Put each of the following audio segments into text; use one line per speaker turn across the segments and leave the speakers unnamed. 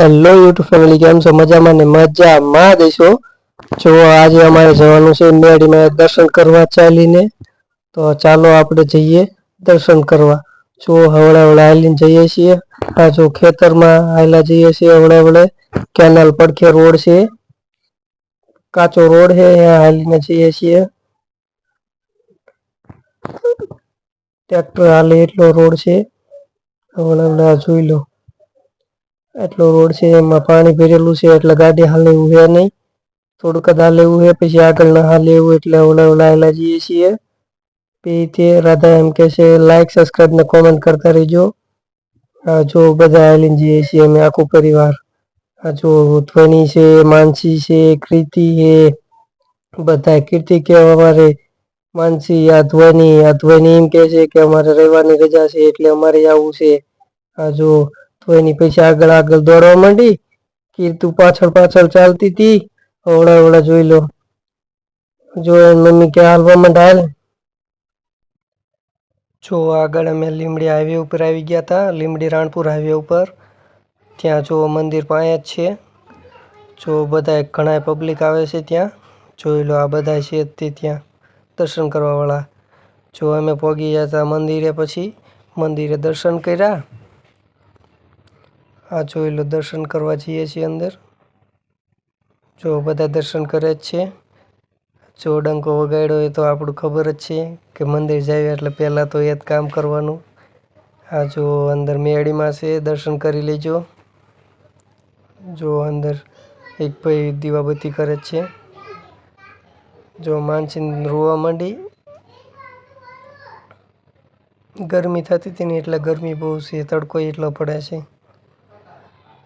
Hello YouTube family કેમ છો? મજામાં ને મજામાં દેશો જો આજે અમારે જવાનું છે મેળીમાં દર્શન કરવા ચાલીને. તો ચાલો આપણે જઈએ દર્શન કરવા. જો હવળે હવળે હાલીને જઈએ છીએ. આ જો ખેતરમાં હાલા જઈએ છીએ હવળે હવળે. કેનાલ પડખે રોડ છે. કાચો રોડ છે ત્યાં હાલીને જઈએ છીએ. ટ્રેક્ટર હાલે એટલો રોડ છે. હવળે હવળે જોઈ લો. એટલો રોડ છે, એમાં પાણી ભરેલું છે, એટલે ગાડી હાલે એવું છે નહીં. થોડુંક જ હાલે એવું છે પછી આગળ ના હાલે એવું, એટલે ઓલા ઓલા આવેલા જઈએ છીએ. પછી તે રાધા એમ કે છે લાઈક સબસ્ક્રાઈબ ને કોમેન્ટ કરતા રહેજો. જો બધા આવેલી જઈએ છીએ અમે, આખું પરિવાર. જો ધ્વની છે, માનસી છે કૃતિ છે, બધા કીર્તિ કે અમારે. માનસી, આ ધ્વની આ ધ્વની એમ કે છે કે અમારે રવિવારની રજા છે, એટલે અમારે આવવું છે. આ જો તો એની પછી આગળ આગળ દોડવા માંડી, કીર્તુ પાછળ પાછળ ચાલતી હતી. ઓળા ઓળા જોઈ લો. જો મમ્મી કે હાલવા માંડ હાલ. જો આગળ અમે લીમડી હાઈવે ઉપર આવી ગયા હતા, લીમડી રાણપુર હાઈવે ઉપર. ત્યાં જો મંદિર પાસે જ છે. જો બધા ઘણા પબ્લિક આવે છે ત્યાં. જોઈ લો આ બધા છે તે ત્યાં, દર્શન કરવાવાળા. જો અમે પહોંચી ગયા હતા મંદિરે પછી, મંદિરે દર્શન કર્યા. આ જોઈ લો, દર્શન કરવા જઈએ છીએ અંદર. જો બધા દર્શન કરે જ છે. જો ડંકો વગાડ્યો એ તો આપણું ખબર જ છે કે મંદિર જાય એટલે પહેલાં તો એ જ કામ કરવાનું. આ જો અંદર મેળીમાં છે, દર્શન કરી લેજો. જો અંદર એક ભાઈ દીવાબત્તી કરે છે. જો માનસી રોવા માંડી. ગરમી થતી હતી ને એટલે ગરમી બહુ છે, તડકો એટલો પડે છે.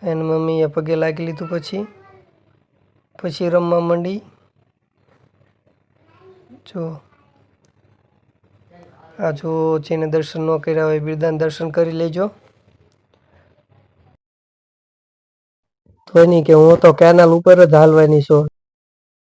એની મમ્મીએ પગે લાગી લીધું પછી. પછી રમવા માંડી. જો. આ જો જેને દર્શન ન કર્યા હોય બિરદાન દર્શન કરી લેજો. ધોની કે હું તો કેનાલ ઉપર જ હાલવાની છું.